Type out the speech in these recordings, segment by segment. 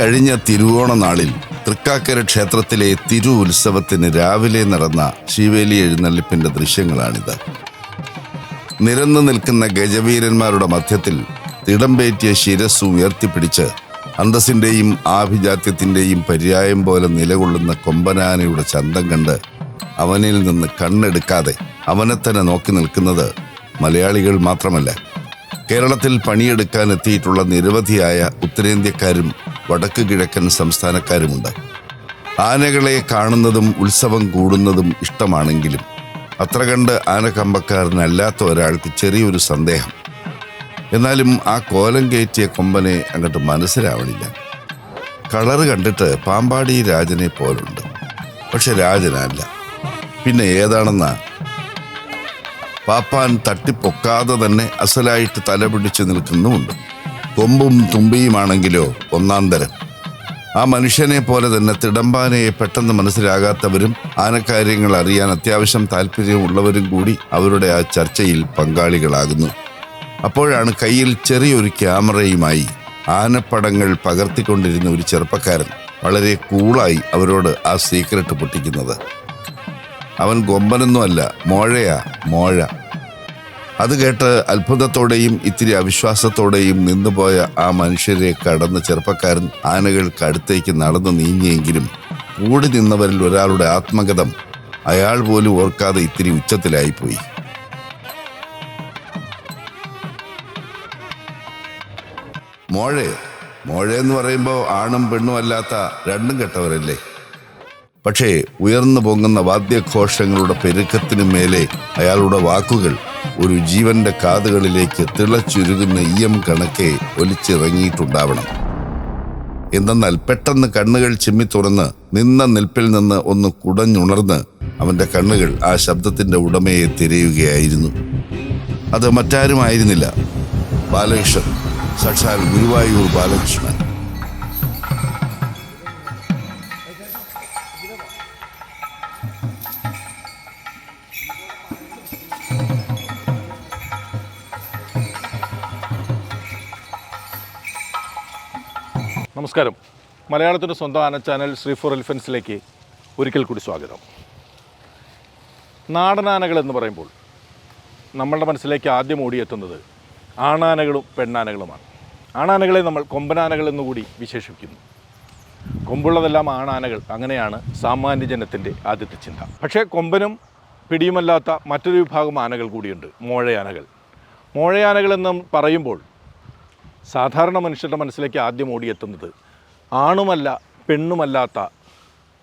കഴിഞ്ഞ തിരുവോണ നാളിൽ തൃക്കാക്കര ക്ഷേത്രത്തിലെ തിരു ഉത്സവത്തിന് രാവിലെ നടന്ന ശിവേലി എഴുന്നള്ളിപ്പിന്റെ ദൃശ്യങ്ങളാണിത്. നിരന്നു നിൽക്കുന്ന ഗജവീരന്മാരുടെ മധ്യത്തിൽ തിടമ്പേറ്റിയ ശിരസ് ഉയർത്തിപ്പിടിച്ച് അന്തസ്സിന്റെയും ആഭിജാത്യത്തിന്റെയും പര്യായം പോലെ നിലകൊള്ളുന്ന കൊമ്പനാനയുടെ ചന്തം കണ്ട് അവനിൽ നിന്ന് കണ്ണെടുക്കാതെ അവനെ തന്നെ നോക്കി നിൽക്കുന്നത് മലയാളികൾ മാത്രമല്ല. കേരളത്തിൽ പണിയെടുക്കാൻ എത്തിയിട്ടുള്ള നിരവധിയായ ഉത്തരേന്ത്യക്കാരും വടക്ക് കിഴക്കൻ സംസ്ഥാനക്കാരുമുണ്ട്. ആനകളെ കാണുന്നതും ഉത്സവം കൂടുന്നതും ഇഷ്ടമാണെങ്കിലും അത്ര കണ്ട് ആനക്കമ്പക്കാരനല്ലാത്ത ഒരാൾക്ക് ചെറിയൊരു സന്ദേഹം. എന്നാലും ആ കോലം കയറ്റിയ കൊമ്പനെ അങ്ങോട്ട് മനസ്സിലാവണില്ല. കളറ് കണ്ടിട്ട് പാമ്പാടി രാജനെ പോലുണ്ട്. പക്ഷെ രാജനല്ല. പിന്നെ ഏതാണെന്നാ? പാപ്പാൻ തട്ടിപ്പൊക്കാതെ തന്നെ അസലായിട്ട് തലപിടിച്ച് നിൽക്കുന്നുമുണ്ട്. കൊമ്പും തുമ്പിയുമാണെങ്കിലോ ഒന്നാം തരം. ആ മനുഷ്യനെ പോലെ തന്നെ തിടമ്പാനയെ പെട്ടെന്ന് മനസ്സിലാകാത്തവരും ആനക്കാര്യങ്ങൾ അറിയാൻ അത്യാവശ്യം താല്പര്യമുള്ളവരും കൂടി അവരുടെ ആ ചർച്ചയിൽ പങ്കാളികളാകുന്നു. അപ്പോഴാണ് കയ്യിൽ ചെറിയൊരു ക്യാമറയുമായി ആനപ്പടങ്ങൾ പകർത്തിക്കൊണ്ടിരുന്ന ഒരു ചെറുപ്പക്കാരൻ വളരെ കൂളായി അവരോട് ആ സീക്രട്ട് പൊട്ടിക്കുന്നത്. അവൻ കൊമ്പനൊന്നുമല്ല മോഴയാ മോഴ. അത് കേട്ട് അത്ഭുതത്തോടെയും ഇത്തിരി അവിശ്വാസത്തോടെയും നിന്നുപോയ ആ മനുഷ്യരെ കടന്ന് ചെറുപ്പക്കാരൻ ആനകൾക്ക് അടുത്തേക്ക് നടന്നു നീങ്ങിയെങ്കിലും കൂടി നിന്നവരിൽ ഒരാളുടെ ആത്മഗതം അയാൾ പോലും ഓർക്കാതെ ഇത്തിരി ഉച്ചത്തിലായിപ്പോയി. മോഴെ മോഴ എന്ന് പറയുമ്പോൾ ആണും പെണ്ണും അല്ലാത്ത രണ്ടും കെട്ടവരല്ലേ? പക്ഷേ ഉയർന്നു പൊങ്ങുന്ന വാദ്യഘോഷങ്ങളുടെ പെരുക്കത്തിനു മേലെ അയാളുടെ വാക്കുകൾ ഒരു ജീവന്റെ കാതുകളിലേക്ക് തിളച്ചുരുകുന്ന ഈയം കണക്കെ ഒലിച്ചിറങ്ങിയിട്ടുണ്ടാവണം. എന്തെന്നാൽ പെട്ടെന്ന് കണ്ണുകൾ ചിമ്മി തുറന്ന് നിന്ന നിൽപ്പിൽ നിന്ന് ഒന്ന് കുടഞ്ഞുണർന്ന് അവന്റെ കണ്ണുകൾ ആ ശബ്ദത്തിന്റെ ഉടമയെ തിരയുകയായിരുന്നു. അത് മറ്റാരുമായിരുന്നില്ല. ബാലകൃഷ്ണൻ സക്ഷാൽ ഗുരുവായൂർ ബാലകൃഷ്ണൻ. നമസ്കാരം. മലയാളത്തിന്റെ സ്വന്തം ആന ചാനൽ ശ്രീ ഫോർ എലിഫൻസിലേക്ക് ഒരിക്കൽ കൂടി സ്വാഗതം. നാടനാനകൾ എന്ന് പറയുമ്പോൾ നമ്മളുടെ മനസ്സിലേക്ക് ആദ്യം ഓടിയെത്തുന്നത് ആണാനകളും പെണ്ണാനകളുമാണ്. ആണാനകളെ നമ്മൾ കൊമ്പനാനകൾ എന്നുകൂടി വിശേഷിപ്പിക്കുന്നു. കൊമ്പുള്ളതെല്ലാം ആണാനകൾ. അങ്ങനെയാണ് സാമാന്യ ജനത്തിന്റെ ആദ്യത്തെ ചിന്ത. പക്ഷേ കൊമ്പനും പിടിയുമല്ലാത്ത മറ്റൊരു വിഭാഗം ആനകൾ കൂടിയുണ്ട്. മോഴയാനകൾ എന്ന് പറയുമ്പോൾ സാധാരണ മനുഷ്യരുടെ മനസ്സിലേക്ക് ആദ്യം ഓടിയെത്തുന്നത് ആണുമല്ല പെണ്ണുമല്ലാത്ത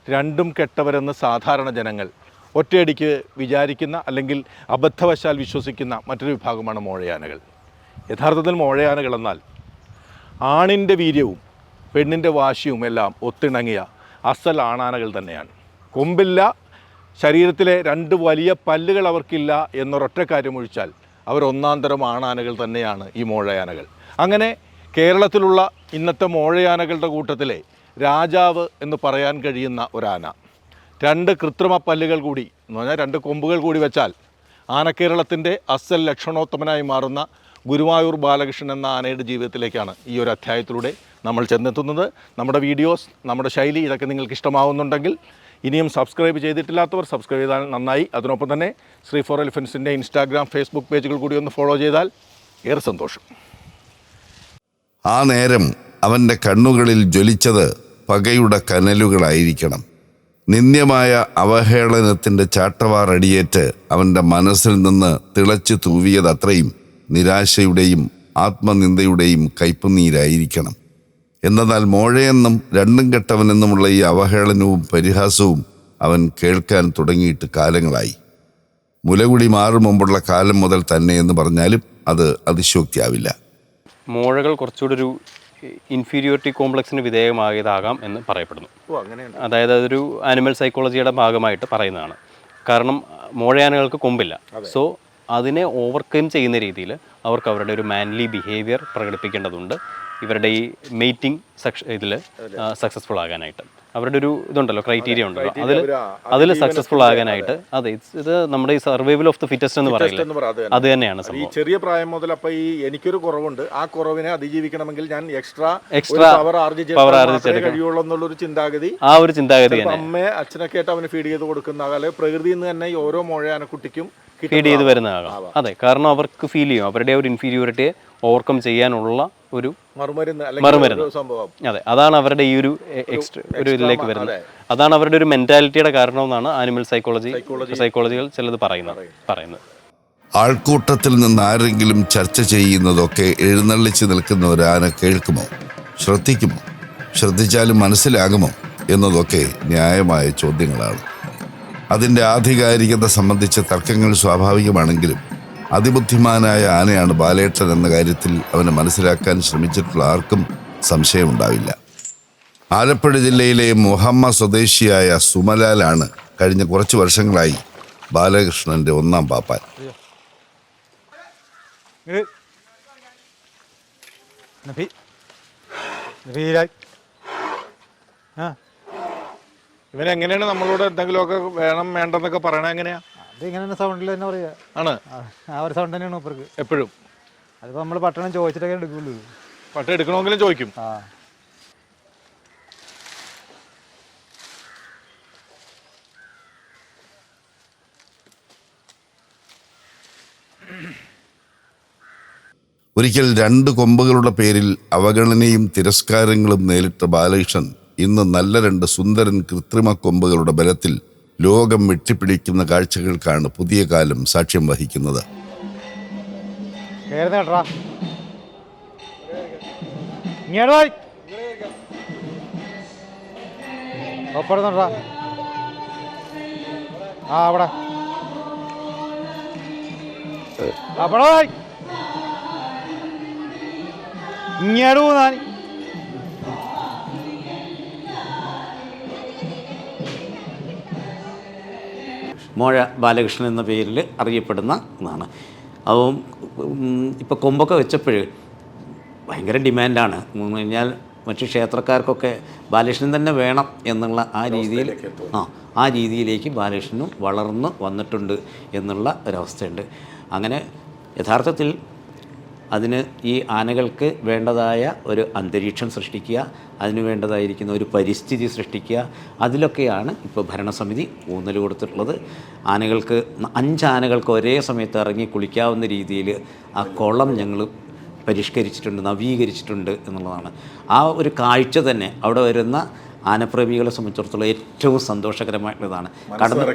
രണ്ടും കെട്ടവരെന്ന് സാധാരണ ജനങ്ങൾ ഒറ്റയടിക്ക് വിചാരിക്കുന്ന അല്ലെങ്കിൽ അബദ്ധവശാൽ വിശ്വസിക്കുന്ന മറ്റൊരു വിഭാഗമാണ് മോഴയാനകൾ. യഥാർത്ഥത്തിൽ മോഴയാനകൾ എന്നാൽ ആണിന്റെ വീര്യവും പെണ്ണിന്റെ വാശിയും എല്ലാം ഒത്തിണങ്ങിയ അസൽ ആണാനകൾ തന്നെയാണ്. കൊമ്പില്ല ശരീരത്തിലെ രണ്ട് വലിയ പല്ലുകൾ അവർക്കില്ല എന്നൊരൊറ്റ കാര്യം ഒഴിച്ചാൽ അവർ ഒന്നാം തരം ആണാനകൾ തന്നെയാണ് ഈ മോഴയാനകൾ. അങ്ങനെ കേരളത്തിലുള്ള ഇന്നത്തെ മോഴയാനകളുടെ കൂട്ടത്തിലെ രാജാവ് എന്ന് പറയാൻ കഴിയുന്ന ഒരാന. രണ്ട് കൃത്രിമ പല്ലുകൾ കൂടി എന്ന് പറഞ്ഞാൽ രണ്ട് കൊമ്പുകൾ കൂടി വെച്ചാൽ ആനക്കേരളത്തിന്റെ അസൽ ലക്ഷണോത്തമനായി മാറുന്ന ഗുരുവായൂർ ബാലകൃഷ്ണൻ എന്ന ആനയുടെ ജീവിതത്തിലേക്കാണ് ഈ ഒരു അധ്യായത്തിലൂടെ നമ്മൾ ചെന്നെത്തുന്നത്. നമ്മുടെ വീഡിയോസ് നമ്മുടെ ശൈലി ഇതൊക്കെ നിങ്ങൾക്ക് ഇഷ്ടമാവുന്നുണ്ടെങ്കിൽ ഇനിയും സബ്സ്ക്രൈബ് ചെയ്തിട്ടില്ലാത്തവർ സബ്സ്ക്രൈബ് ചെയ്താൽ നന്നായി. അതിനൊപ്പം തന്നെ ശ്രീ ഫോർ എലിഫൻസിന്റെ ഇൻസ്റ്റാഗ്രാം ഫേസ്ബുക്ക് പേജുകൾ കൂടി ഒന്ന് ഫോളോ ചെയ്താൽ ഏറെ സന്തോഷം. ആ നേരം അവന്റെ കണ്ണുകളിൽ ജ്വലിച്ചത് പകയുടെ കനലുകളായിരിക്കണം. നിന്ദ്യമായ അവഹേളനത്തിന്റെ ചാട്ടവാറടിയേറ്റ് അവന്റെ മനസ്സിൽ നിന്ന് തിളച്ചു തൂവിയതത്രയും നിരാശയുടെയും ആത്മനിന്ദയുടെയും കയ്പുനീരായിരിക്കണം എന്നാൽ മോഴയെന്നും രണ്ടും കെട്ടവനെന്നുമുള്ള ഈ അവഹേളനവും പരിഹാസവും അവൻ കേൾക്കാൻ തുടങ്ങിയിട്ട് കാലങ്ങളായി. മുലകുടി മാറും മുമ്പുള്ള കാലം മുതൽ തന്നെ എന്ന് പറഞ്ഞാലും അത് അതിശോക്തിയാവില്ല. മോഴകൾ കുറച്ചുകൂടി ഒരു ഇൻഫീരിയോറിറ്റി കോംപ്ലക്സിന് വിധേയമായതാകാം എന്ന് പറയപ്പെടുന്നു. അതായത് അതൊരു ആനിമൽ സൈക്കോളജിയുടെ ഭാഗമായിട്ട് പറയുന്നതാണ്. കാരണം മോഴയാനകൾക്ക് കൊമ്പില്ല. സോ അതിനെ ഓവർകം ചെയ്യുന്ന രീതിയിൽ അവർക്ക് അവരുടെ ഒരു മാൻലി ബിഹേവിയർ പ്രകടിപ്പിക്കേണ്ടതുണ്ട്. ഇവരുടെ ഈ മെയ്റ്റിംഗ് സക്ഷ ഇതിൽ സക്സസ്ഫുൾ ആകാനായിട്ട്. അവരുടെ ഒരു ഇതുണ്ടല്ലോ ക്രൈറ്റീരിയ ഉണ്ടല്ലോ. അതിൽ അതിൽ സക്സസ്ഫുൾ ആകാനായിട്ട്. അതെ ഇത് നമ്മുടെ ഈ സർവൈവൽ ഓഫ് ദ ഫിറ്റസ്റ്റ് എന്ന് പറയുന്നത് അത് തന്നെയാണ് ഈ ചെറിയ പ്രായം മുതൽ അപ്പൊ ഈ എനിക്കൊരു കുറവുണ്ട്. ആ കുറവിനെ അതിജീവിക്കണമെങ്കിൽ ഞാൻ എക്സ്ട്രാ എക്സ്ട്രാ പവർ ആർജിച്ചെടുക്കാൻ. കഴിയുള്ളൂ എന്നുള്ളൊരു ചിന്താഗതി. ആ ഒരു ചിന്താഗതി അമ്മയെ അച്ഛനൊക്കെ ആയിട്ട് അവന് ഫീഡ് ചെയ്ത് കൊടുക്കുന്ന അല്ലെ പ്രകൃതിയിൽ നിന്ന് തന്നെ ഓരോ മുഴ ആനക്കുട്ടിക്കും ഫീഡ് ചെയ്ത് വരുന്നതാകാം. അതെ കാരണം അവർക്ക് ഫീൽ ചെയ്യും. അവരുടെ ഒരു ഇൻഫീരിയോറിറ്റിയെ ഓവർകം ചെയ്യാനുള്ള ഒരു മറുമരുന്ന് മറുമരുന്ന്. അല്ലെങ്കിൽ ഒരു സംഭവം. അതെ അതാണ് അവരുടെ ഈ ഒരു എക്സ്ട്രാ ഒരു ഇതിലേക്ക് വരുന്നത്. അതാണ് അവരുടെ ഒരു മെന്റാലിറ്റിയുടെ കാരണം എന്നാണ് ആനിമൽ സൈക്കോളജി സൈക്കോളജികൾ ചിലത് പറയുന്നത്. പറയുന്നത്. ആൾക്കൂട്ടത്തിൽ നിന്ന് ആരെങ്കിലും ചർച്ച ചെയ്യുന്നതൊക്കെ എഴുന്നള്ളിച്ച് നിൽക്കുന്ന ഒരു ആന കേൾക്കുമോ? ശ്രദ്ധിക്കുമോ? ശ്രദ്ധിച്ചാലും മനസ്സിലാകുമോ? എന്നതൊക്കെ ന്യായമായ ചോദ്യങ്ങളാണ്. അതിന്റെ ആധികാരികത സംബന്ധിച്ച തർക്കങ്ങൾ സ്വാഭാവികമാണെങ്കിലും അതിബുദ്ധിമാനായ ആനയാണ് ബാലേട്ടൻ എന്ന കാര്യത്തിൽ അവനെ മനസ്സിലാക്കാൻ ശ്രമിച്ചിട്ടുള്ള ആർക്കും സംശയമുണ്ടാവില്ല. ആലപ്പുഴ ജില്ലയിലെ മുഹമ്മ സ്വദേശിയായ സുമലാലാണ് കഴിഞ്ഞ കുറച്ച് വർഷങ്ങളായി ബാലകൃഷ്ണന്റെ ഒന്നാം പാപ്പാൻ. ഇവനെങ്ങനെയാണ് നമ്മളോട് എന്തെങ്കിലുമൊക്കെ വേണം വേണ്ടെന്നൊക്കെ പറയണ എങ്ങനെയാ? അത് ഇങ്ങനെ സൗണ്ടിൽ തന്നെ പറയാ. ആണ്. ആ, ഒരു സൗണ്ട് തന്നെയാണ് ഇപ്പർക്ക് എപ്പോഴും. അതിപ്പോൾ നമ്മൾ പട്ടണം ചോദിച്ചിട്ടൊക്കെ എടുക്കുള്ളൂ. പട്ട എടുക്കണമെങ്കിലും ചോദിക്കും. ആ. ഒരിക്കൽ രണ്ട് കൊമ്പുകളുടെ പേരിൽ അവഗണനയും തിരസ്കാരങ്ങളും നേരിട്ട ബാലകൃഷ്ണൻ ഇന്ന് നല്ല രണ്ട് സുന്ദരൻ കൃത്രിമ കൊമ്പുകളുടെ ബലത്തിൽ ലോകം വെട്ടിപ്പിടിക്കുന്ന കാഴ്ചകൾക്കാണ് പുതിയ കാലം സാക്ഷ്യം വഹിക്കുന്നത്. ആ അവിടെ. മോഴ ബാലകൃഷ്ണൻ എന്ന പേരിൽ അറിയപ്പെടുന്ന ഒന്നാണ്. അപ്പം ഇപ്പോൾ കൊമ്പൊക്കെ വെച്ചപ്പോൾ ഭയങ്കര ഡിമാൻഡാണ്. എന്ന് കഴിഞ്ഞാൽ മറ്റ് ക്ഷേത്രക്കാർക്കൊക്കെ ബാലകൃഷ്ണൻ തന്നെ വേണം എന്നുള്ള ആ രീതിയിൽ ആ ആ രീതിയിലേക്ക് ബാലകൃഷ്ണനും വളർന്നു വന്നിട്ടുണ്ട് എന്നുള്ള ഒരവസ്ഥയുണ്ട്. അങ്ങനെ യഥാർത്ഥത്തിൽ അതിന് ഈ ആനകൾക്ക് വേണ്ടതായ ഒരു അന്തരീക്ഷം സൃഷ്ടിക്കുക അതിന് വേണ്ടതായിരിക്കുന്ന ഒരു പരിസ്ഥിതി സൃഷ്ടിക്കുക അതിലൊക്കെയാണ് ഇപ്പോൾ ഭരണസമിതി ഊന്നൽ കൊടുത്തിട്ടുള്ളത്. ആനകൾക്ക് അഞ്ച് ആനകൾക്ക് ഒരേ സമയത്ത് ഇറങ്ങി കുളിക്കാവുന്ന രീതിയിൽ ആ കുളം ഞങ്ങൾ പരിഷ്കരിച്ചിട്ടുണ്ട് നവീകരിച്ചിട്ടുണ്ട് എന്നുള്ളതാണ്. ആ ഒരു കാഴ്ച തന്നെ അവിടെ വരുന്ന ആനപ്രേമികളെ സംബന്ധിച്ചിടത്തോളം ഏറ്റവും സന്തോഷകരമായിട്ടുള്ളതാണ്. കടന്നു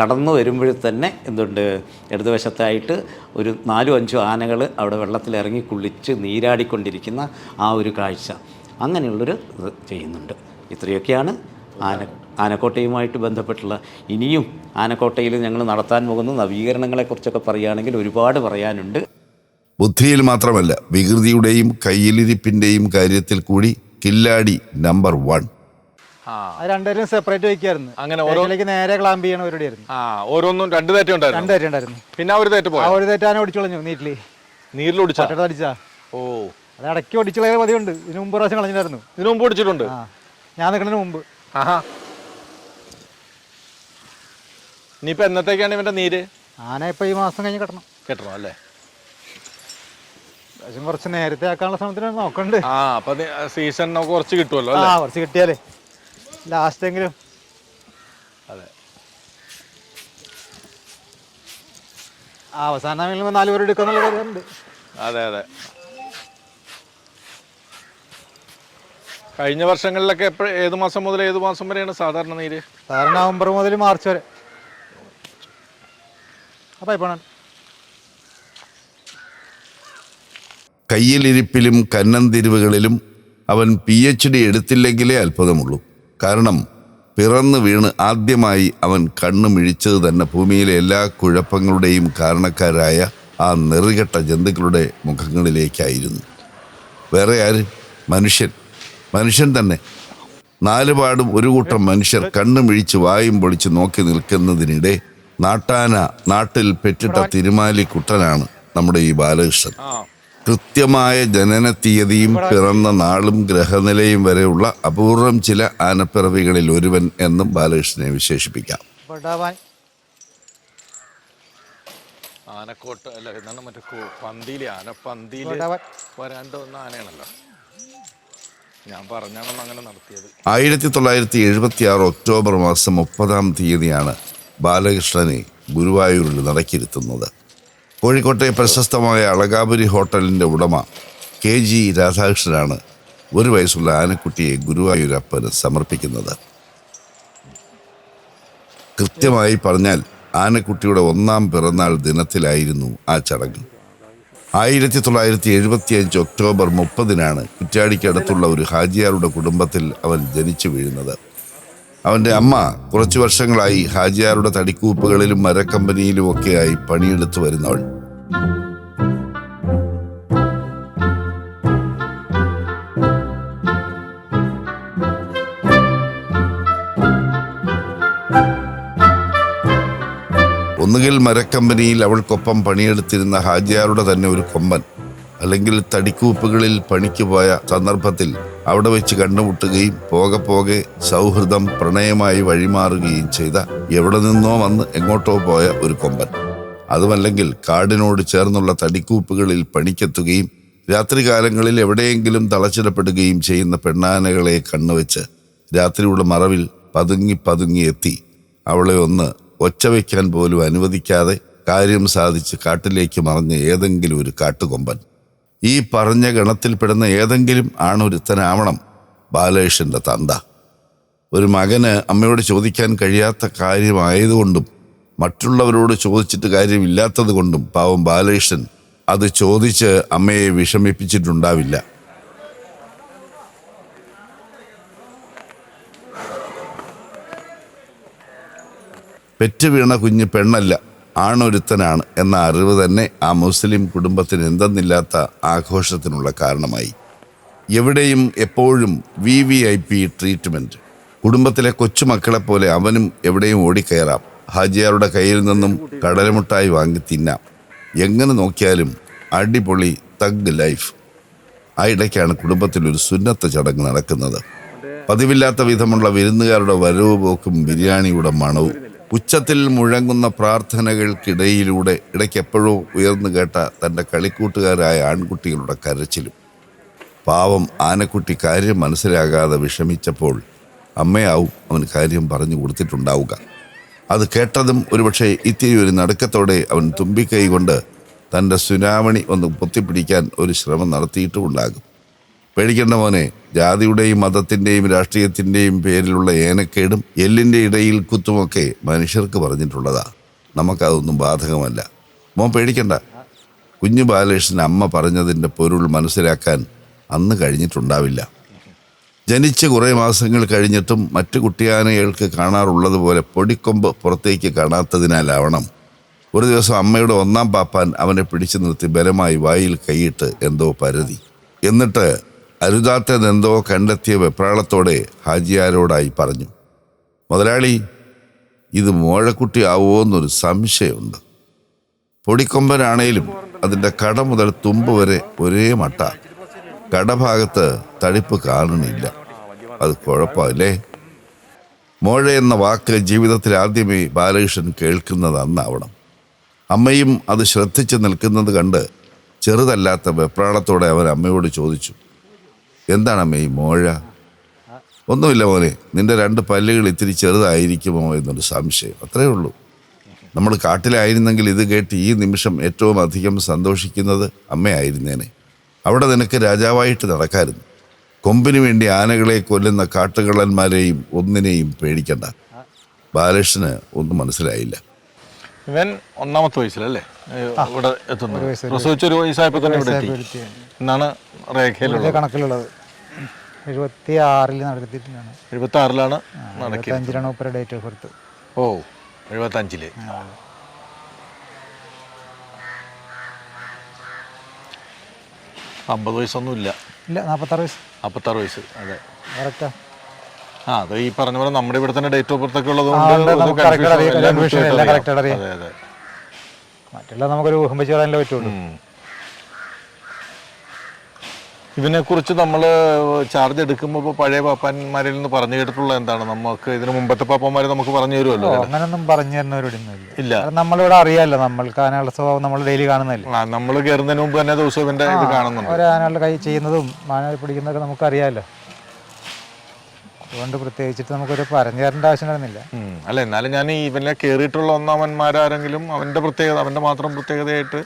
കടന്നു വരുമ്പോൾ തന്നെ എന്തുണ്ട്? ഇടതുവശത്തായിട്ട് ഒരു നാലും അഞ്ചോ ആനകൾ അവിടെ വെള്ളത്തിൽ ഇറങ്ങി കുളിച്ച് നീരാടിക്കൊണ്ടിരിക്കുന്ന ആ ഒരു കാഴ്ച. അങ്ങനെയുള്ളൊരു ഇത് ചെയ്യുന്നുണ്ട്. ഇത്രയൊക്കെയാണ് ആന ആനക്കോട്ടയുമായിട്ട് ബന്ധപ്പെട്ടുള്ള. ഇനിയും ആനക്കോട്ടയിൽ ഞങ്ങൾ നടത്താൻ പോകുന്ന നവീകരണങ്ങളെക്കുറിച്ചൊക്കെ പറയുകയാണെങ്കിൽ ഒരുപാട് പറയാനുണ്ട്. ബുദ്ധിയിൽ മാത്രമല്ല വികൃതിയുടെയും കയ്യിലിരിപ്പിന്റെയും കാര്യത്തിൽ കൂടി കില്ലാടി നമ്പർ വൺ. അത് രണ്ടുപേരും സെപ്പറേറ്റ് വെക്കായിരുന്നു അങ്ങനെ ഓരോന്നിലേക്ക് നേരെ ക്ലാമ്പ് ചെയ്യണ ആയിരുന്നു ആ ഓരോന്നും രണ്ട് തേറ്റം ഉണ്ടായിരുന്നു? രണ്ടുപേരും ഉണ്ടായിരുന്നു. പിന്നെ ആ ഒരു തേറ്റ ആ പോയോ ഒരു തെറ്റാനെ ഓടിച്ചു കളഞ്ഞു നീരിൽ പട്ടടത്ത് അടിച്ചാ. ഓ. അത് ഇടയ്ക്ക് ഓടിച്ചുള്ള മതിയുണ്ട് ഇതിന് മുമ്പ് പ്രാവശ്യം കളഞ്ഞിട്ടായിരുന്നു ഇതിനു മുമ്പ് ഓടിച്ചിട്ടുണ്ട്? ആ. ഞാൻ നിൽക്കുന്നതിന് മുമ്പ്. ആഹാ. ഇനിയിപ്പോ എന്നത്തേക്കാണ് ഇവന്റെ നീര്? ആന ഇപ്പൊ ഈ മാസം കഴിഞ്ഞ് കെട്ടണം. കെട്ടണം അല്ലേ? കുറച്ച് നേരത്തെ ആക്കാനുള്ള ശ്രമത്തിന് നോക്കണ്ട്. ആ അപ്പൊ സീസൺ കുറച്ച് കിട്ടുമല്ലോ ആ കുറച്ച് കിട്ടിയാലേ. ലാസ്റ്റ് എങ്കിലും അതെ. ആ, അവസാനം ആണെങ്കിലും നാല് പേര് എടുക്കാന്നുള്ള കാര്യമുണ്ട് അതെ അതെ. കഴിഞ്ഞ വർഷങ്ങളിലൊക്കെ എപ്പോഴും ഏത് മാസം മുതൽ ഏത് മാസം വരെയാണ് സാധാരണ നീര്? സാധാരണ നവംബർ മുതൽ മാർച്ച് വരെ. അപ്പം ഇപ്പോൾ കയ്യിലിരിപ്പിലും കന്നന്തിരിവുകളിലും അവൻ പി എച്ച് ഡി എടുത്തില്ലെങ്കിലേ അത്ഭുതമുള്ളൂ. കാരണം പിറന്നു വീണ് ആദ്യമായി അവൻ കണ്ണു മിഴിച്ചത് തന്നെ ഭൂമിയിലെ എല്ലാ കുഴപ്പങ്ങളുടെയും കാരണക്കാരായ ആ നെറുകെട്ട ജന്തുക്കളുടെ മുഖങ്ങളിലേക്കായിരുന്നു. വേറെ ആര്? മനുഷ്യൻ. മനുഷ്യൻ തന്നെ. നാലുപാടും ഒരു കൂട്ടം മനുഷ്യർ കണ്ണു മിഴിച്ച് വായും പൊളിച്ച് നോക്കി നിൽക്കുന്നതിനിടെ നാട്ടാന നാട്ടിൽ പെറ്റിട്ട തിരുമാലി കുട്ടനാണ് നമ്മുടെ ഈ ബാലകൃഷ്ണൻ. കൃത്യമായ ജനന തീയതിയും പിറന്ന നാളും ഗ്രഹനിലയും വരെയുള്ള അപൂർവം ചില ആനപ്പിറവികളിൽ ഒരുവൻ എന്നും ബാലകൃഷ്ണനെ വിശേഷിപ്പിക്കാം. ആനക്കോട്ട അല്ല എന്താണ് മറ്റേ പന്തിയിലെ ആന വരാണ്ട് വന്ന ആനയാണല്ലോ. ഞാൻ പറഞ്ഞാണെന്ന് അങ്ങനെ നടത്തിയത്. ആയിരത്തി തൊള്ളായിരത്തി എഴുപത്തി ആറ് ഒക്ടോബർ മാസം മുപ്പതാം തീയതിയാണ് ബാലകൃഷ്ണനെ ഗുരുവായൂരിൽ നടക്കിരുത്തുന്നത്. കോഴിക്കോട്ടെ പ്രശസ്തമായ അളകാപുരി ഹോട്ടലിന്റെ ഉടമ കെ ജി രാധാകൃഷ്ണനാണ് ഒരു വയസ്സുള്ള ആനക്കുട്ടിയെ ഗുരുവായൂരപ്പന് സമർപ്പിക്കുന്നത്. കൃത്യമായി പറഞ്ഞാൽ ആനക്കുട്ടിയുടെ ഒന്നാം പിറന്നാൾ ദിനത്തിലായിരുന്നു ആ ചടങ്ങ്. ആയിരത്തി തൊള്ളായിരത്തി എഴുപത്തി അഞ്ച് ഒക്ടോബർ മുപ്പതിനാണ് കുറ്റ്യാടിക്കടുത്തുള്ള ഒരു ഹാജിയാറുടെ കുടുംബത്തിൽ അവൻ ജനിച്ചു വീഴുന്നത്. അവന്റെ അമ്മ കുറച്ചു വർഷങ്ങളായി ഹാജിയാരുടെ തടിക്കൂപ്പുകളിലും മരക്കമ്പനിയിലും ഒക്കെയായി പണിയെടുത്തു വരുന്നവൾ. ഒന്നുകിൽ മരക്കമ്പനിയിൽ അവൾക്കൊപ്പം പണിയെടുത്തിരുന്ന ഹാജിയാരുടെ തന്നെ ഒരു കൊമ്പൻ അല്ലെങ്കിൽ തടിക്കൂപ്പുകളിൽ പണിക്ക് പോയ സന്ദർഭത്തിൽ അവിടെ വെച്ച് കണ്ടുമുട്ടുകയും പോകെ പോകെ സൗഹൃദം പ്രണയമായി വഴിമാറുകയും ചെയ്ത എവിടെ നിന്നോ വന്ന് എങ്ങോട്ടോ പോയ ഒരു കൊമ്പൻ. അതുമല്ലെങ്കിൽ കാടിനോട് ചേർന്നുള്ള തടിക്കൂപ്പുകളിൽ പണിക്കെത്തുകയും രാത്രികാലങ്ങളിൽ എവിടെയെങ്കിലും തളച്ചിടപ്പെടുകയും ചെയ്യുന്ന പെണ്ണാനകളെ കണ്ണുവെച്ച് രാത്രിയുടെ മറവിൽ പതുങ്ങി പതുങ്ങി എത്തി. അവളെ ഒന്ന് ഒച്ച വയ്ക്കാൻ പോലും അനുവദിക്കാതെ കാര്യം സാധിച്ച് കാട്ടിലേക്ക് മറഞ്ഞ ഏതെങ്കിലും ഒരു കാട്ടുകൊമ്പൻ. ഈ പറഞ്ഞ ഗണത്തിൽപ്പെടുന്ന ഏതെങ്കിലും ആണൊരുത്തനാവണം ബാലേഷിന്റെ തന്ത. ഒരു മകന് അമ്മയോട് ചോദിക്കാൻ കഴിയാത്ത കാര്യമായതുകൊണ്ടും മറ്റുള്ളവരോട് ചോദിച്ചിട്ട് കാര്യമില്ലാത്തത് കൊണ്ടും പാവം ബാലേഷൻ അത് ചോദിച്ച് അമ്മയെ വിഷമിപ്പിച്ചിട്ടുണ്ടാവില്ല. പെറ്റു വീണ കുഞ്ഞ് പെണ്ണല്ല. ആണൊരുത്തനാണ് എന്ന അറിവ് തന്നെ ആ മുസ്ലിം കുടുംബത്തിന് എന്തെന്നില്ലാത്ത ആഘോഷത്തിനുള്ള കാരണമായി. എവിടെയും എപ്പോഴും V V I P treatment കുടുംബത്തിലെ കൊച്ചുമക്കളെ പോലെ അവനും എവിടെയും ഓടിക്കയറാം. ഹാജിയാരുടെ കയ്യിൽ നിന്നും കടലമുട്ടായി വാങ്ങി തിന്നാം. എങ്ങനെ നോക്കിയാലും അടിപൊളി തഗ് ലൈഫ് ആ ഇടയ്ക്കാണ് കുടുംബത്തിൽ ഒരു സുന്നത്ത ചടങ്ങ് നടക്കുന്നത്. പതിവില്ലാത്ത വിധമുള്ള വിരുന്നുകാരുടെ വരവ് പോക്കും ബിരിയാണിയുടെ മണവും ഉച്ചത്തിൽ മുഴങ്ങുന്ന പ്രാർത്ഥനകൾക്കിടയിലൂടെ ഇടയ്ക്കെപ്പോഴോ ഉയർന്നു കേട്ട തന്റെ കളിക്കൂട്ടുകാരായ ആൺകുട്ടികളുടെ കരച്ചിലും. പാവം ആനക്കുട്ടി കാര്യം മനസ്സിലാകാതെ വിഷമിച്ചപ്പോൾ അമ്മയാവും അവൻ കാര്യം പറഞ്ഞു കൊടുത്തിട്ടുണ്ടാവുക. അത് കേട്ടതും ഒരുപക്ഷെ ഇത്തിരി ഒരു നടുക്കത്തോടെ അവൻ തുമ്പിക്കൈ കൊണ്ട് തന്റെ സുനാമണി ഒന്ന് പൊത്തിപ്പിടിക്കാൻ ഒരു ശ്രമം നടത്തിയിട്ടും ഉണ്ടാകും പേടിക്കേണ്ട മോനെ ജാതിയുടെയും മതത്തിന്റെയും രാഷ്ട്രീയത്തിന്റെയും പേരിലുള്ള ഏനക്കേടും എല്ലിന്റെ ഇടയിൽ കുത്തുമൊക്കെ മനുഷ്യർക്ക് പറഞ്ഞിട്ടുള്ളതാ. നമുക്കതൊന്നും ബാധകമല്ല. മോൻ പേടിക്കണ്ട. കുഞ്ഞു ബാലകൃഷ്ണൻ അമ്മ പറഞ്ഞതിന്റെ പൊരുൾ മനസ്സിലാക്കാൻ അന്ന് കഴിഞ്ഞിട്ടുണ്ടാവില്ല. ജനിച്ച് കുറേ മാസങ്ങൾ കഴിഞ്ഞിട്ടും മറ്റു കുട്ടിയാനകൾക്ക് കാണാറുള്ളത് പോലെ പൊടിക്കൊമ്പ് പുറത്തേക്ക് കാണാത്തതിനാലാവണം. ഒരു ദിവസം അമ്മയുടെ ഒന്നാം പാപ്പാൻ അവനെ പിടിച്ചു നിർത്തി ബലമായി വായിൽ കൈയിട്ട് എന്തോ പരതി. എന്നിട്ട് അരുതാത്തതെന്തോ കണ്ടെത്തിയ വെപ്രാളത്തോടെ ഹാജിയാരോടായി പറഞ്ഞു മുതലാളി ഇത് മോഴക്കുട്ടി ആവുമോ എന്നൊരു സംശയമുണ്ട്. പൊടിക്കൊമ്പനാണേലും അതിന്റെ കട മുതൽ തുമ്പ് വരെ ഒരേ മട്ട. കടഭാഗത്ത് തടിപ്പ് കാണുന്നില്ല. അത് കുഴപ്പമല്ലേ? മോഴ എന്ന വാക്ക് ജീവിതത്തിൽ ആദ്യമേ ബാലകൃഷ്ണൻ കേൾക്കുന്നത് അന്നാവണം അമ്മയും അത് ശ്രദ്ധിച്ച് നിൽക്കുന്നത് കണ്ട് ചെറുതല്ലാത്ത വെപ്രാളത്തോടെ അവൻ അമ്മയോട് ചോദിച്ചു എന്താണ് അമ്മേ ഈ മോഴ? ഒന്നുമില്ല മോനെ നിന്റെ രണ്ട് പല്ലുകൾ ഇത്തിരി ചെറുതായിരിക്കുമോ എന്നൊരു സംശയം. അത്രേ ഉള്ളൂ. നമ്മൾ കാട്ടിലായിരുന്നെങ്കിൽ ഇത് കേട്ട് ഈ നിമിഷം ഏറ്റവും അധികം സന്തോഷിക്കുന്നത് അമ്മയായിരുന്നേനെ അവിടെ നിനക്ക് രാജാവായിട്ട് നടക്കായിരുന്നു. കൊമ്പിന് വേണ്ടി ആനകളെ കൊല്ലുന്ന കാട്ടുകള്ളന്മാരെയും ഒന്നിനെയും പേടിക്കണ്ട. ബാലകൃഷ്ണന് ഒന്നും മനസ്സിലായില്ല. ഇവൻ ഒന്നാമത്തെ വയസ്സിലല്ലേ? ഇവിടെ എത്തുന്നത്. പ്രസവിച്ചൊരു വയസ്സായപ്പോൾ തന്നെ ഇവിടെ എത്തി. എന്നാണ് രേഖയിലുള്ളത്. കണക്കിലുള്ളത്. എഴുപത്തി ആറിൽ നടത്തിയിട്ടാണ് എഴുപത്തി ആറിലാണ് അഞ്ചിലാണ് ഉപ്പര ഡേറ്റ് ഓഫ് ബർത്ത്. ഓ എഴുപത്തഞ്ചിൽ അമ്പത് വയസ്സൊന്നും ഇല്ല ഇല്ല നാൽപ്പത്താറ് വയസ്സ്. നാൽപ്പത്താറ് വയസ്സ് അതെ. കറക്റ്റാ. ആ അത് ഈ പറഞ്ഞ പോലെ നമ്മുടെ ഇവിടെ തന്നെ ഡേറ്റ് ഓഫ് ബർത്ത് ഒക്കെ ഉള്ളത് ആ, ഉണ്ട്. നമുക്ക് correct ആയിട്ട് അറിയാം. confusion എല്ലാം correct ആയിട്ട് അറിയാം. അതെ അതെ. മറ്റുള്ള നമുക്കൊരു ഊഹം വെച്ച് പറയാനല്ലേ പറ്റുള്ളൂ. ഇതിനെക്കുറിച്ച് നമ്മൾ ചാർജ് എടുക്കുമ്പോൾ ഇപ്പോൾ പഴയ പാപ്പാന്മാരിൽ നിന്ന് പറഞ്ഞു കേട്ടിട്ടുള്ള എന്താണ്? നമുക്ക് ഇതിന് മുമ്പത്തെ പാപ്പന്മാർ നമുക്ക് പറഞ്ഞു തരുമല്ലോ അങ്ങനെയൊന്നും അങ്ങനൊന്നും പറഞ്ഞു തരുന്നവരോടൊന്നും ഇല്ല. നമ്മളിവിടെ അറിയാമല്ലോ നമ്മൾക്ക് ആനകളുടെ സ്വഭാവം നമ്മൾ ഡെയിലി കാണുന്നില്ല നമ്മൾ കയറുന്നതിന് മുമ്പ് തന്നെ ദിവസവും ഇത് കാണുന്നുണ്ട്. ഓരോ ആനകളുടെ കൈ ചെയ്യുന്നതും ആന പിടിക്കുന്നതൊക്കെ നമുക്ക് അറിയാമല്ലോ അതുകൊണ്ട് പ്രത്യേകിച്ചിട്ട് നമുക്കൊരു പറഞ്ഞു തരേണ്ട ആവശ്യം വരുന്നില്ല. അല്ല എന്നാലും ഞാൻ ഇവനെ കയറിയിട്ടുള്ള ഒന്നാമന്മാരാരെങ്കിലും അവന്റെ പ്രത്യേകത അവന്റെ മാത്രം പ്രത്യേകതയായിട്ട്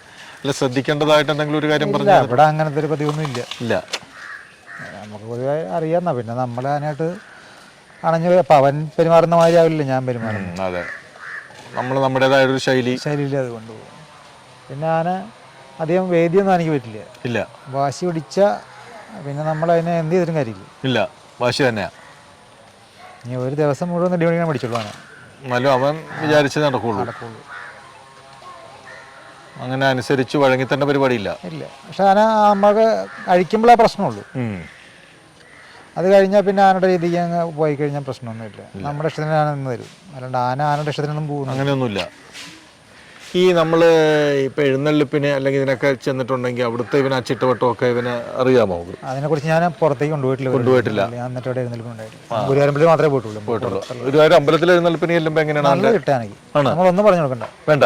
അല്ല ശ്രദ്ധിക്കേണ്ടതായിട്ട് എന്തെങ്കിലും ഒരു കാര്യം പറഞ്ഞു ഇവിടെ അങ്ങനത്തെ ഒരു പതിവൊന്നും ഇല്ല. ഇല്ല നമുക്ക് പൊതുവെ അറിയാമെന്നാ പിന്നെ നമ്മൾ അതിനായിട്ട് അണഞ്ഞു അപ്പം അവൻ പെരുമാറുന്ന മാതിരി ആവില്ല ഞാൻ പെരുമാറുന്നു അതെ. നമ്മൾ നമ്മുടേതായ ഒരു ശൈലി. ശൈലിയിൽ അത് കൊണ്ടുപോകും. പിന്നെ ആന അധികം വേദിയൊന്നും എനിക്ക് പറ്റില്ല. ഇല്ല. വാശി പിടിച്ച പിന്നെ നമ്മൾ അതിനെ എന്ത് ചെയ്തിട്ടും കാര്യമില്ല. ഇല്ല. വാശി തന്നെയാ. ഇനി ഒരു ദിവസം മുഴുവൻ നെടിമണിക്കാൻ പിടിച്ചോളൂ ആന. എന്നാലും അവൻ വിചാരിച്ചേ നടക്കുള്ളൂ. നടക്കുള്ളൂ. അങ്ങനെ അനുസരിച്ച് വഴങ്ങി തന്നെ പരിപാടിയില്ല. ഇല്ല. പക്ഷെ ആന നമുക്ക് കഴിക്കുമ്പോഴേ പ്രശ്നമുള്ളൂ. അത് കഴിഞ്ഞാൽ പിന്നെ ആനയുടെ രീതിക്ക് അങ്ങ് പോയി കഴിഞ്ഞാൽ പ്രശ്നമൊന്നുമില്ല. നമ്മുടെ ഇഷ്ടത്തിന് ആന നിന്ന് തരും. അല്ലാണ്ട് ആന ആനയുടെ ഇഷ്ടത്തിനൊന്നും പോകുന്നു അങ്ങനെയൊന്നുമില്ല. ഈ നമ്മൾ ഇപ്പം എഴുന്നള്ളിപ്പിന് അല്ലെങ്കിൽ ഇതിനൊക്കെ ചെന്നിട്ടുണ്ടെങ്കിൽ അവിടുത്തെ ഇവന് ചിട്ടവട്ടമൊക്കെ ഇവനെ അറിയാമോ? അതിനെക്കുറിച്ച് ഞാൻ പുറത്തേക്ക് കൊണ്ടുപോയിട്ടില്ല. കൊണ്ടുപോയിട്ടില്ല. ഞാൻ എന്നിട്ട് ഇവിടെ എഴുന്നള്ളിപ്പുണ്ടായിരുന്നു ഗുരുവായൂരമ്പലത്തിൽ മാത്രമേ പോയിട്ടുള്ളൂ. പോയിട്ടുള്ളൂ. ഒരു അമ്പലത്തിൽ എഴുന്നള്ളിപ്പിന് ചെല്ലുമ്പോൾ എങ്ങനെയാണ് നല്ല ആണ്. നമ്മളൊന്നും പറഞ്ഞു കൊടുക്കണ്ട. വേണ്ട.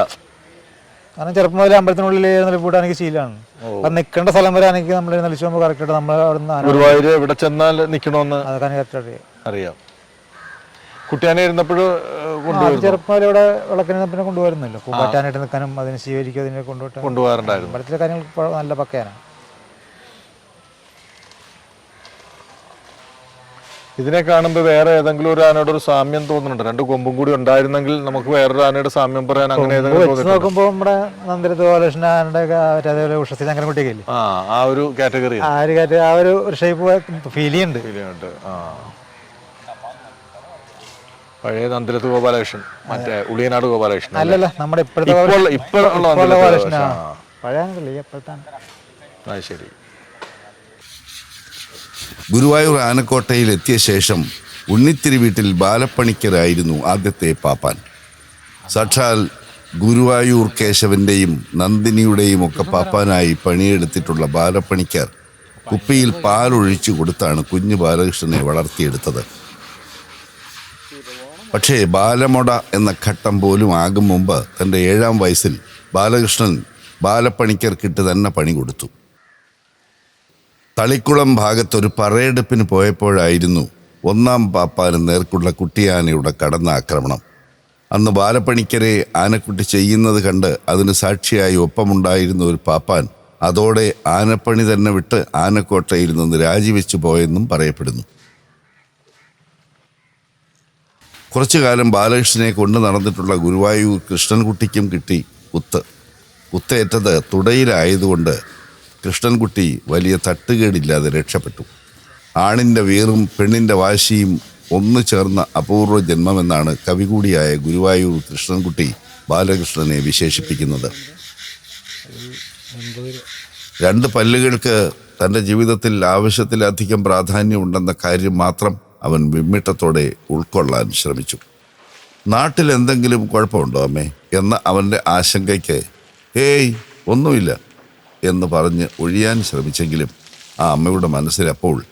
കാരണം ചെറുപ്പം മുതലേ അമ്പലത്തിനുള്ളിൽ പോയിട്ട് എനിക്ക് ശീലമാണ്. അപ്പം നിൽക്കേണ്ട സ്ഥലം വരെ എനിക്ക് നമ്മൾ നിലച്ചു പോകുമ്പോൾ കറക്റ്റായിട്ട് നമ്മൾ അവിടെ ഗുരുവായൂര് എവിടെ ചെന്നാൽ നിൽക്കണമെന്ന് അതൊക്കെ കറക്റ്റ് അറിയാം. അറിയാം. കുട്ടിയാനെ കൊണ്ടുപോയിരുന്നു ചെറുപ്പം ഇവിടെ വിളക്കിന് പിന്നെ കൊണ്ടുവരുന്നല്ലോ. കൂട്ടാനായിട്ട് നിൽക്കാനും അതിനെ സ്വീകരിക്കും അതിനെ കൊണ്ടുപോയിട്ട്. കൊണ്ടുപോകാറുണ്ടായിരുന്നു. അമ്പലത്തിലെ കാര്യങ്ങൾ നല്ല പക്കയാണ്. ഇതിനെ കാണുമ്പോൾ വേറെ ഏതെങ്കിലും ഒരു ആനയുടെ ഒരു സാമ്യം തോന്നുന്നുണ്ട്. രണ്ട് കൊമ്പും കൂടി ഉണ്ടായിരുന്നെങ്കിൽ നമുക്ക് വേറൊരു ആനയുടെ സാമ്യം പറയാൻ അങ്ങനെ ഏതെങ്കിലും നോക്കുമ്പോൾ നമ്മുടെ നന്ദരത്ത് ബാലകൃഷ്ണ ആനയുടെ അതേപോലെ ഉഷത്തി ശങ്കരൻകുട്ടിയൊക്കെ ഇല്ലേ ആ ഒരു കാറ്റഗറി ആ ഒരു കാറ്റഗറി ആ ഒരു ഷേപ്പ് ഫീൽ ചെയ്യുന്നുണ്ട്. ആ. പഴയ നന്ദിരത്ത് ഗോപാലകൃഷ്ണൻ മറ്റേ ഉളിയനാട് ഗോപാലകൃഷ്ണൻ അല്ലല്ല നമ്മുടെ ഇപ്പോഴത്തെ ഇപ്പോഴുള്ള. പഴയ ഇപ്പോഴത്തെ ശരി. ഗുരുവായൂർ ആനക്കോട്ടയിൽ എത്തിയ ശേഷം ഉണ്ണിത്തിരി വീട്ടിൽ ബാലപ്പണിക്കരായിരുന്നു ആദ്യത്തെ പാപ്പാൻ. സാക്ഷാൽ ഗുരുവായൂർ കേശവന്റെയും നന്ദിനിയുടെയും ഒക്കെ പാപ്പാനായി പണിയെടുത്തിട്ടുള്ള ബാലപ്പണിക്കർ കുപ്പിയിൽ പാലൊഴിച്ചു കൊടുത്താണ് കുഞ്ഞു ബാലകൃഷ്ണനെ വളർത്തിയെടുത്തത്. പക്ഷേ ബാലമൊട എന്ന ഘട്ടം പോലും ആകും മുമ്പ് തന്റെ ഏഴാം വയസ്സിൽ ബാലകൃഷ്ണൻ ബാലപ്പണിക്കർക്കിട്ട് തന്നെ പണി കൊടുത്തു. തളിക്കുളം ഭാഗത്തൊരു പറയെടുപ്പിന് പോയപ്പോഴായിരുന്നു ഒന്നാം പാപ്പാന് നേർക്കുള്ള കുട്ടിയാനയുടെ കടന്ന ആക്രമണം അന്ന് ബാലപ്പണിക്കരെ ആനക്കുട്ടി ചെയ്യുന്നത് കണ്ട് അതിന് സാക്ഷിയായി ഒപ്പമുണ്ടായിരുന്ന ഒരു പാപ്പാൻ അതോടെ ആനപ്പണി തന്നെ വിട്ട് ആനക്കോട്ടയിൽ നിന്ന് രാജിവെച്ചു പോയെന്നും പറയപ്പെടുന്നു. കുറച്ചു കാലം ബാലകൃഷ്ണനെ കൊണ്ടു നടന്നിട്ടുള്ള ഗുരുവായൂർ കൃഷ്ണൻകുട്ടിക്കും കിട്ടി കുത്ത് കുത്തേറ്റത് തുടയിലായതുകൊണ്ട് കൃഷ്ണൻകുട്ടി വലിയ തട്ടുകേടില്ലാതെ രക്ഷപ്പെട്ടു. ആണിന്റെ വീറും പെണ്ണിന്റെ വാശിയും ഒന്നു ചേർന്ന അപൂർവ ജന്മമെന്നാണ് കവി കൂടിയായ ഗുരുവായൂർ കൃഷ്ണൻകുട്ടി ബാലകൃഷ്ണനെ വിശേഷിപ്പിക്കുന്നത്. രണ്ട് പല്ലുകൾക്ക് തന്റെ ജീവിതത്തിൽ ആവശ്യത്തിലധികം പ്രാധാന്യമുണ്ടെന്ന കാര്യം മാത്രം അവൻ വിമ്മിട്ടത്തോടെ ഉൾക്കൊള്ളാൻ ശ്രമിച്ചു. നാട്ടിൽ എന്തെങ്കിലും കുഴപ്പമുണ്ടോ അമ്മേ? എന്ന അവന്റെ ആശങ്കയ്ക്ക് ഏയ് ഒന്നുമില്ല. എന്ന് പറഞ്ഞ് ഒഴിയാൻ ശ്രമിച്ചെങ്കിലും ആ അമ്മയുടെ മനസ്സിലപ്പോൾ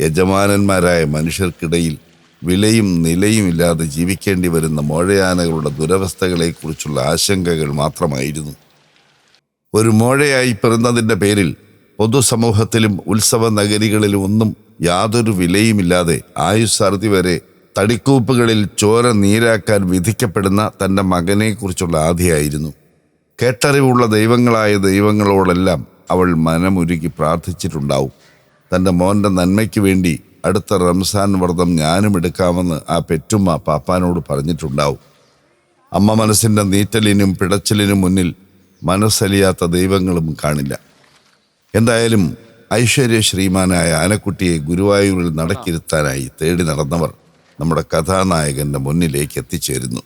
യജമാനന്മാരായ മനുഷ്യർക്കിടയിൽ വിലയും നിലയും ഇല്ലാതെ ജീവിക്കേണ്ടി വരുന്ന മോഴയാനകളുടെ ദുരവസ്ഥകളെക്കുറിച്ചുള്ള ആശങ്കകൾ മാത്രമായിരുന്നു. ഒരു മോഴയായി പിറന്നതിന്റെ പേരിൽ പൊതുസമൂഹത്തിലും ഉത്സവ നഗരികളിലും ഒന്നും യാതൊരു വിലയുമില്ലാതെ ആയുസ്സാർത്തി വരെ തടിക്കൂപ്പുകളിൽ ചോര നീരാക്കാൻ വിധിക്കപ്പെടുന്ന തന്റെ മകനെക്കുറിച്ചുള്ള ആധിയായിരുന്നു. കേട്ടറിവുള്ള ദൈവങ്ങളായ ദൈവങ്ങളോടെല്ലാം അവൾ മനമുരുകി പ്രാർത്ഥിച്ചിട്ടുണ്ടാവും. തന്റെ മോന്റെ നന്മയ്ക്ക് വേണ്ടി അടുത്ത റംസാൻ വ്രതം ഞാനും എടുക്കാമെന്ന് ആ പെറ്റുമ്മ പാപ്പാനോട് പറഞ്ഞിട്ടുണ്ടാവും. അമ്മ മനസ്സിന്റെ നീറ്റലിനും പിടച്ചിലിനും മുന്നിൽ മനസ്സലിയാത്ത ദൈവങ്ങളും കാണില്ല. എന്തായാലും ഐശ്വര്യ ശ്രീമാനായ ആനക്കുട്ടിയെ ഗുരുവായൂരിൽ നടക്കിരുത്താനായി തേടി നടന്നവർ നമ്മുടെ കഥാനായകന്റെ മുന്നിലേക്ക് എത്തിച്ചേരുന്നു.